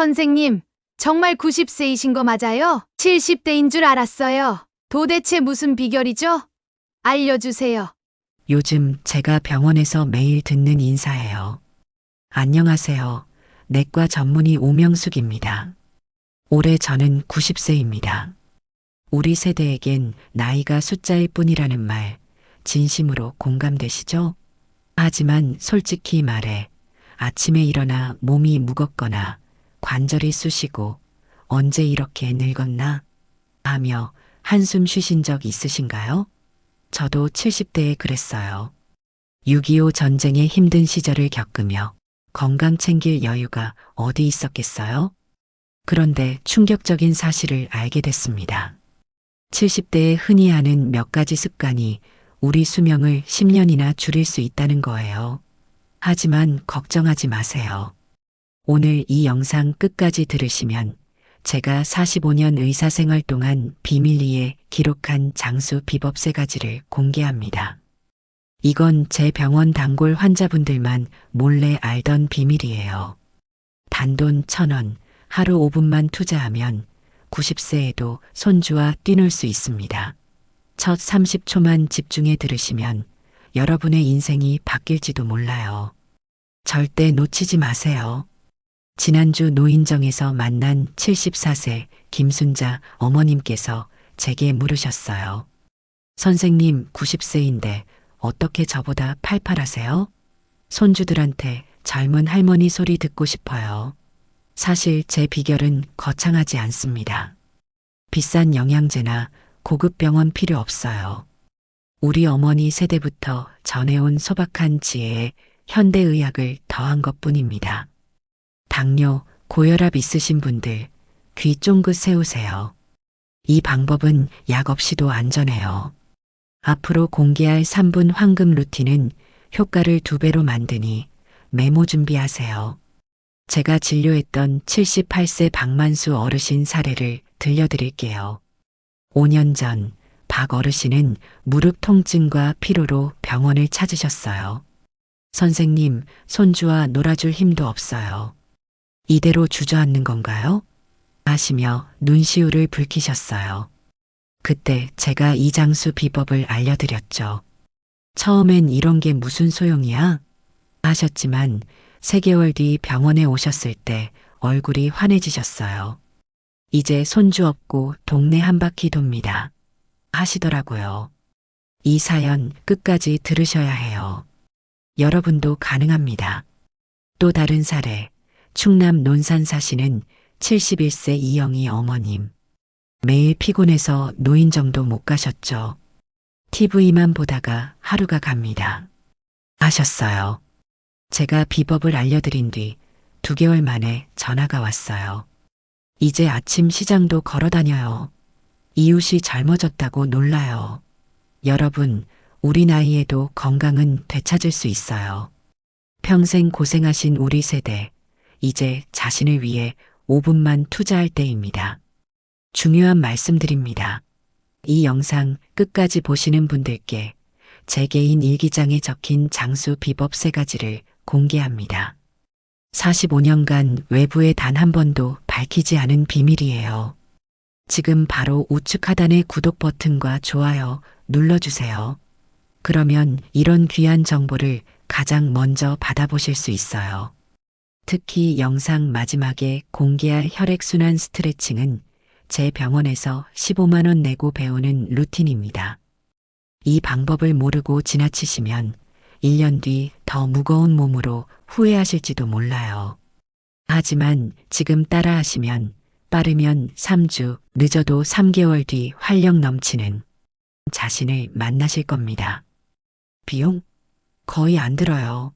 선생님, 정말 90세이신 거 맞아요? 70대인 줄 알았어요. 도대체 무슨 비결이죠? 알려주세요. 요즘 제가 병원에서 매일 듣는 인사예요. 안녕하세요. 내과 전문의 오명숙입니다. 올해 저는 90세입니다. 우리 세대에겐 나이가 숫자일 뿐이라는 말, 진심으로 공감되시죠? 하지만 솔직히 말해, 아침에 일어나 몸이 무겁거나 관절이 쑤시고 언제 이렇게 늙었나? 하며 한숨 쉬신 적 있으신가요? 저도 70대에 그랬어요. 6.25 전쟁의 힘든 시절을 겪으며 건강 챙길 여유가 어디 있었겠어요? 그런데 충격적인 사실을 알게 됐습니다. 70대에 흔히 하는 몇 가지 습관이 우리 수명을 10년이나 줄일 수 있다는 거예요. 하지만 걱정하지 마세요. 오늘 이 영상 끝까지 들으시면 제가 45년 의사 생활 동안 비밀리에 기록한 장수 비법 세 가지를 공개합니다. 이건 제 병원 단골 환자분들만 몰래 알던 비밀이에요. 단돈 천 원, 하루 5분만 투자하면 90세에도 손주와 뛰놀 수 있습니다. 첫 30초만 집중해 들으시면 여러분의 인생이 바뀔지도 몰라요. 절대 놓치지 마세요. 지난주 노인정에서 만난 74세 김순자 어머님께서 제게 물으셨어요. 선생님 90세인데 어떻게 저보다 팔팔하세요? 손주들한테 젊은 할머니 소리 듣고 싶어요. 사실 제 비결은 거창하지 않습니다. 비싼 영양제나 고급 병원 필요 없어요. 우리 어머니 세대부터 전해온 소박한 지혜에 현대의학을 더한 것 뿐입니다. 당뇨, 고혈압 있으신 분들 귀 쫑긋 세우세요. 이 방법은 약 없이도 안전해요. 앞으로 공개할 3분 황금 루틴은 효과를 두 배로 만드니 메모 준비하세요. 제가 진료했던 78세 박만수 어르신 사례를 들려드릴게요. 5년 전 박 어르신은 무릎 통증과 피로로 병원을 찾으셨어요. 선생님, 손주와 놀아줄 힘도 없어요. 이대로 주저앉는 건가요? 하시며 눈시울을 붉히셨어요. 그때 제가 이장수 비법을 알려드렸죠. 처음엔 이런 게 무슨 소용이야? 하셨지만 3개월 뒤 병원에 오셨을 때 얼굴이 환해지셨어요. 이제 손주 없고 동네 한 바퀴 돕니다. 하시더라고요. 이 사연 끝까지 들으셔야 해요. 여러분도 가능합니다. 또 다른 사례, 충남 논산 사시는 71세 이영희 어머님. 매일 피곤해서 노인정도 못 가셨죠. TV만 보다가 하루가 갑니다. 하셨어요. 제가 비법을 알려드린 뒤 두 개월 만에 전화가 왔어요. 이제 아침 시장도 걸어 다녀요. 이웃이 젊어졌다고 놀라요. 여러분, 우리 나이에도 건강은 되찾을 수 있어요. 평생 고생하신 우리 세대, 이제 자신을 위해 5분만 투자할 때입니다. 중요한 말씀드립니다. 이 영상 끝까지 보시는 분들께 제 개인 일기장에 적힌 장수 비법 세 가지를 공개합니다. 45년간 외부에 단 한 번도 밝히지 않은 비밀이에요. 지금 바로 우측 하단의 구독 버튼과 좋아요 눌러주세요. 그러면 이런 귀한 정보를 가장 먼저 받아보실 수 있어요. 특히 영상 마지막에 공개할 혈액순환 스트레칭은 제 병원에서 15만원 내고 배우는 루틴입니다. 이 방법을 모르고 지나치시면 1년 뒤 더 무거운 몸으로 후회하실지도 몰라요. 하지만 지금 따라 하시면 빠르면 3주, 늦어도 3개월 뒤 활력 넘치는 자신을 만나실 겁니다. 비용? 거의 안 들어요.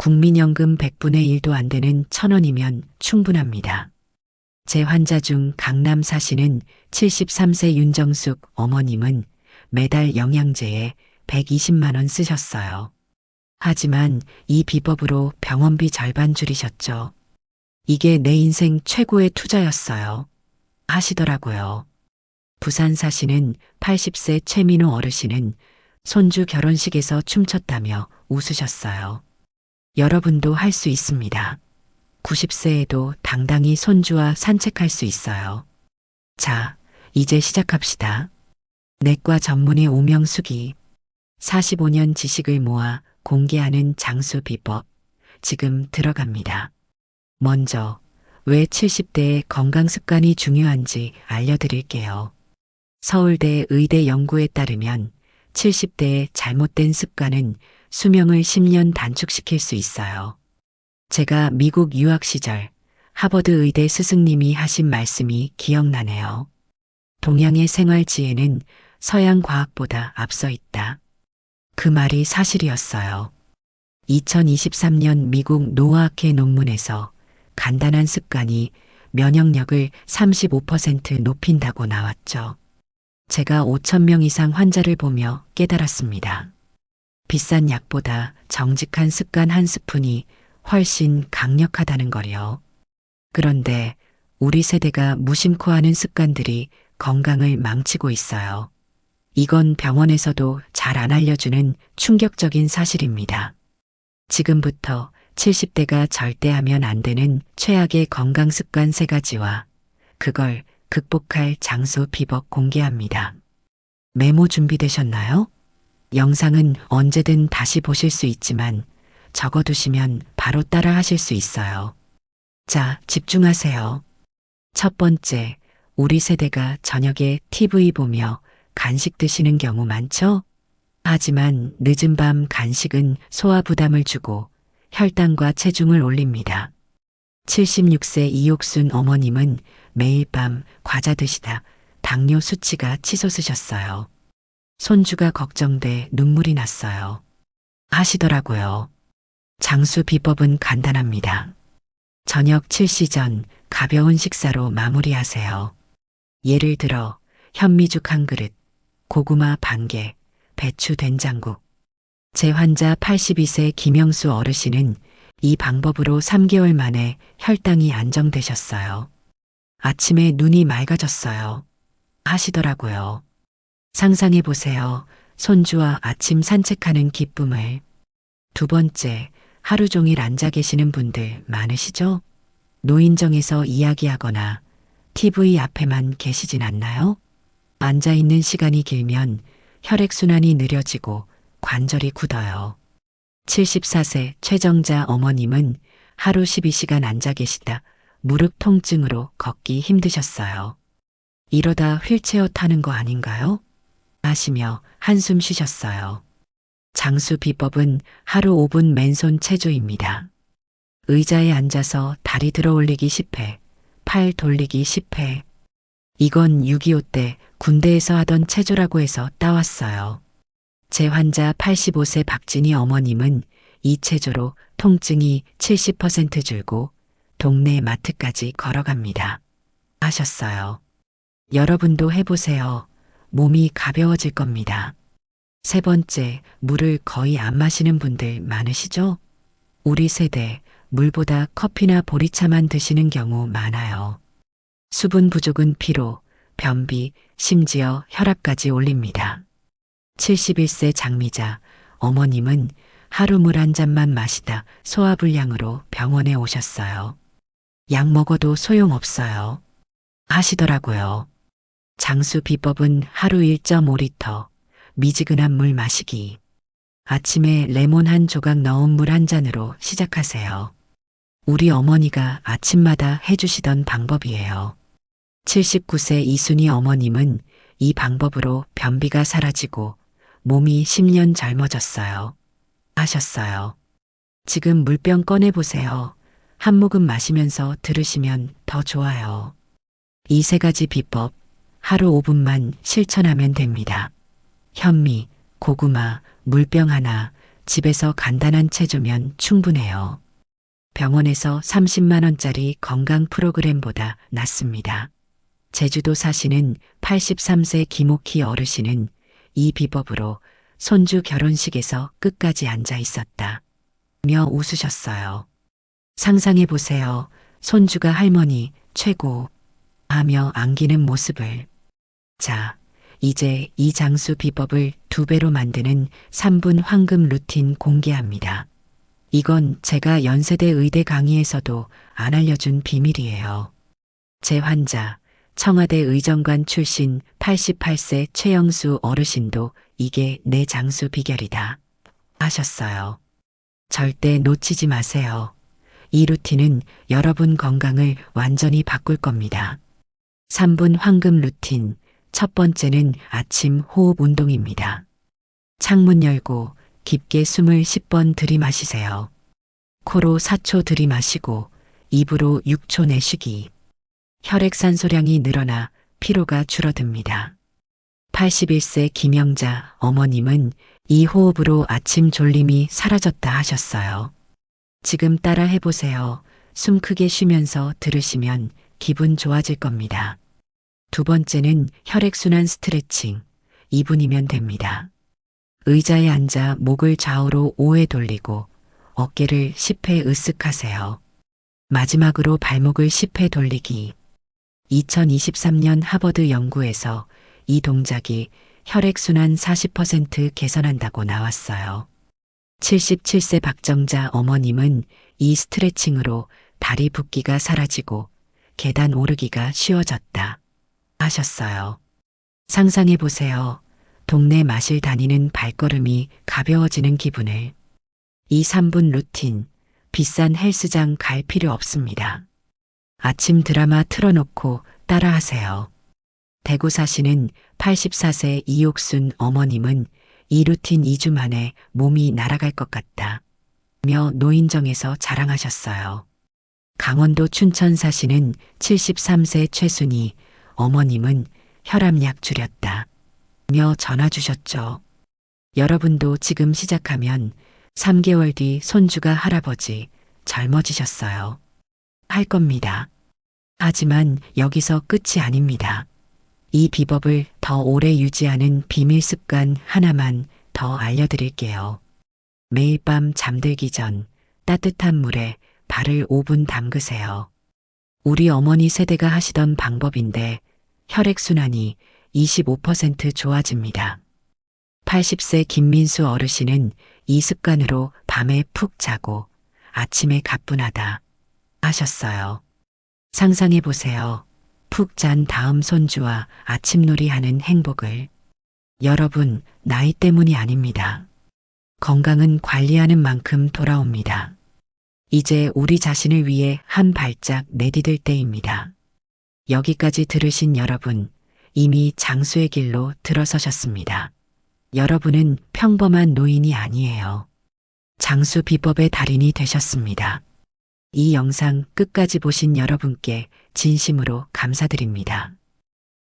국민연금 100분의 1도 안 되는 천원이면 충분합니다. 제 환자 중 강남 사시는 73세 윤정숙 어머님은 매달 영양제에 120만원 쓰셨어요. 하지만 이 비법으로 병원비 절반 줄이셨죠. 이게 내 인생 최고의 투자였어요. 하시더라고요. 부산 사시는 80세 최민호 어르신은 손주 결혼식에서 춤췄다며 웃으셨어요. 여러분도 할 수 있습니다. 90세에도 당당히 손주와 산책할 수 있어요. 자, 이제 시작합시다. 내과 전문의 오명숙이 45년 지식을 모아 공개하는 장수 비법. 지금 들어갑니다. 먼저, 왜 70대의 건강 습관이 중요한지 알려드릴게요. 서울대 의대 연구에 따르면 70대의 잘못된 습관은 수명을 10년 단축시킬 수 있어요. 제가 미국 유학 시절 하버드 의대 스승님이 하신 말씀이 기억나네요. 동양의 생활 지혜는 서양 과학보다 앞서 있다. 그 말이 사실이었어요. 2023년 미국 노화학회 논문에서 간단한 습관이 면역력을 35% 높인다고 나왔죠. 제가 5천명 이상 환자를 보며 깨달았습니다. 비싼 약보다 정직한 습관 한 스푼이 훨씬 강력하다는 거요. 그런데 우리 세대가 무심코 하는 습관들이 건강을 망치고 있어요. 이건 병원에서도 잘 안 알려주는 충격적인 사실입니다. 지금부터 70대가 절대 하면 안 되는 최악의 건강 습관 세 가지와 그걸 극복할 장소 비법 공개합니다. 메모 준비되셨나요? 영상은 언제든 다시 보실 수 있지만 적어두시면 바로 따라 하실 수 있어요. 자, 집중하세요. 첫 번째, 우리 세대가 저녁에 TV 보며 간식 드시는 경우 많죠? 하지만 늦은 밤 간식은 소화 부담을 주고 혈당과 체중을 올립니다. 76세 이옥순 어머님은 매일 밤 과자 드시다 당뇨 수치가 치솟으셨어요. 손주가 걱정돼 눈물이 났어요. 하시더라고요. 장수 비법은 간단합니다. 저녁 7시 전 가벼운 식사로 마무리하세요. 예를 들어 현미죽 한 그릇, 고구마 반 개, 배추 된장국. 제 환자 82세 김영수 어르신은 이 방법으로 3개월 만에 혈당이 안정되셨어요. 아침에 눈이 맑아졌어요. 하시더라고요. 상상해 보세요. 손주와 아침 산책하는 기쁨을. 두 번째, 하루 종일 앉아 계시는 분들 많으시죠? 노인정에서 이야기하거나 TV 앞에만 계시진 않나요? 앉아 있는 시간이 길면 혈액순환이 느려지고 관절이 굳어요. 74세 최정자 어머님은 하루 12시간 앉아 계시다 무릎 통증으로 걷기 힘드셨어요. 이러다 휠체어 타는 거 아닌가요? 하시며 한숨 쉬셨어요. 장수 비법은 하루 5분 맨손 체조입니다. 의자에 앉아서 다리 들어 올리기 10회, 팔 돌리기 10회. 이건 6.25 때 군대에서 하던 체조라고 해서 따왔어요. 제 환자 85세 박진희 어머님은 이 체조로 통증이 70% 줄고 동네 마트까지 걸어갑니다. 하셨어요. 여러분도 해보세요. 몸이 가벼워질 겁니다. 세 번째, 물을 거의 안 마시는 분들 많으시죠? 우리 세대, 물보다 커피나 보리차만 드시는 경우 많아요. 수분 부족은 피로, 변비, 심지어 혈압까지 올립니다. 71세 장미자, 어머님은 하루 물 한 잔만 마시다 소화불량으로 병원에 오셨어요. 약 먹어도 소용없어요. 하시더라고요. 장수 비법은 하루 1.5리터, 미지근한 물 마시기. 아침에 레몬 한 조각 넣은 물 한 잔으로 시작하세요. 우리 어머니가 아침마다 해주시던 방법이에요. 79세 이순희 어머님은 이 방법으로 변비가 사라지고 몸이 10년 젊어졌어요. 하셨어요. 지금 물병 꺼내보세요. 한 모금 마시면서 들으시면 더 좋아요. 이 세 가지 비법 하루 5분만 실천하면 됩니다. 현미, 고구마, 물병 하나, 집에서 간단한 체조면 충분해요. 병원에서 30만원짜리 건강 프로그램보다 낫습니다. 제주도 사시는 83세 김옥희 어르신은 이 비법으로 손주 결혼식에서 끝까지 앉아 있었다. 며 웃으셨어요. 상상해 보세요. 손주가 할머니 최고 하며 안기는 모습을. 자, 이제 이 장수 비법을 두 배로 만드는 3분 황금 루틴 공개합니다. 이건 제가 연세대 의대 강의에서도 안 알려준 비밀이에요. 제 환자, 청와대 의정관 출신 88세 최영수 어르신도 이게 내 장수 비결이다. 하셨어요. 절대 놓치지 마세요. 이 루틴은 여러분 건강을 완전히 바꿀 겁니다. 3분 황금 루틴. 첫 번째는 아침 호흡 운동입니다. 창문 열고 깊게 숨을 10번 들이마시세요. 코로 4초 들이마시고 입으로 6초 내쉬기. 혈액산소량이 늘어나 피로가 줄어듭니다. 81세 김영자 어머님은 이 호흡으로 아침 졸림이 사라졌다 하셨어요. 지금 따라 해보세요. 숨 크게 쉬면서 들으시면 기분 좋아질 겁니다. 두 번째는 혈액순환 스트레칭. 2분이면 됩니다. 의자에 앉아 목을 좌우로 5회 돌리고 어깨를 10회 으쓱하세요. 마지막으로 발목을 10회 돌리기. 2023년 하버드 연구에서 이 동작이 혈액순환 40% 개선한다고 나왔어요. 77세 박정자 어머님은 이 스트레칭으로 다리 붓기가 사라지고 계단 오르기가 쉬워졌다. 하셨어요. 상상해 보세요. 동네 마실 다니는 발걸음이 가벼워지는 기분을. 이 3분 루틴, 비싼 헬스장 갈 필요 없습니다. 아침 드라마 틀어놓고 따라하세요. 대구 사시는 84세 이옥순 어머님은 이 루틴 2주 만에 몸이 날아갈 것 같다. 며 노인정에서 자랑하셨어요. 강원도 춘천 사시는 73세 최순희 어머님은 혈압약 줄였다. 며 전화 주셨죠. 여러분도 지금 시작하면 3개월 뒤 손주가 할아버지 젊어지셨어요. 할 겁니다. 하지만 여기서 끝이 아닙니다. 이 비법을 더 오래 유지하는 비밀 습관 하나만 더 알려드릴게요. 매일 밤 잠들기 전 따뜻한 물에 발을 5분 담그세요. 우리 어머니 세대가 하시던 방법인데 혈액순환이 25% 좋아집니다. 80세 김민수 어르신은 이 습관으로 밤에 푹 자고 아침에 가뿐하다 하셨어요. 상상해 보세요. 푹 잔 다음 손주와 아침놀이 하는 행복을. 여러분, 나이 때문이 아닙니다. 건강은 관리하는 만큼 돌아옵니다. 이제 우리 자신을 위해 한 발짝 내디딜 때입니다. 여기까지 들으신 여러분, 이미 장수의 길로 들어서셨습니다. 여러분은 평범한 노인이 아니에요. 장수 비법의 달인이 되셨습니다. 이 영상 끝까지 보신 여러분께 진심으로 감사드립니다.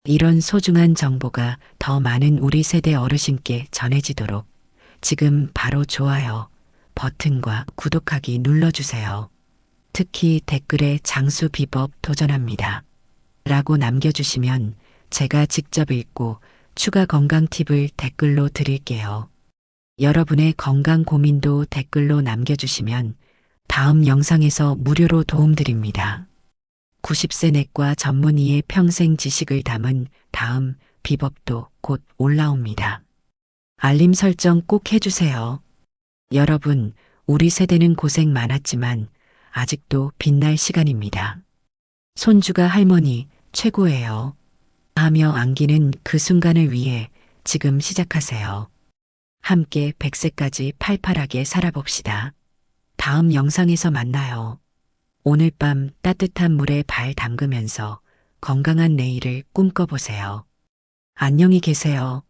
이런 소중한 정보가 더 많은 우리 세대 어르신께 전해지도록 지금 바로 좋아요 버튼과 구독하기 눌러주세요. 특히 댓글에 장수 비법 도전합니다. 라고 남겨주시면 제가 직접 읽고 추가 건강 팁을 댓글로 드릴게요. 여러분의 건강 고민도 댓글로 남겨주시면 다음 영상에서 무료로 도움드립니다. 90세 내과 전문의의 평생 지식을 담은 다음 비법도 곧 올라옵니다. 알림 설정 꼭 해주세요. 여러분, 우리 세대는 고생 많았지만 아직도 빛날 시간입니다. 손주가 할머니 최고예요. 하며 안기는 그 순간을 위해 지금 시작하세요. 함께 100세까지 팔팔하게 살아봅시다. 다음 영상에서 만나요. 오늘 밤 따뜻한 물에 발 담그면서 건강한 내일을 꿈꿔보세요. 안녕히 계세요.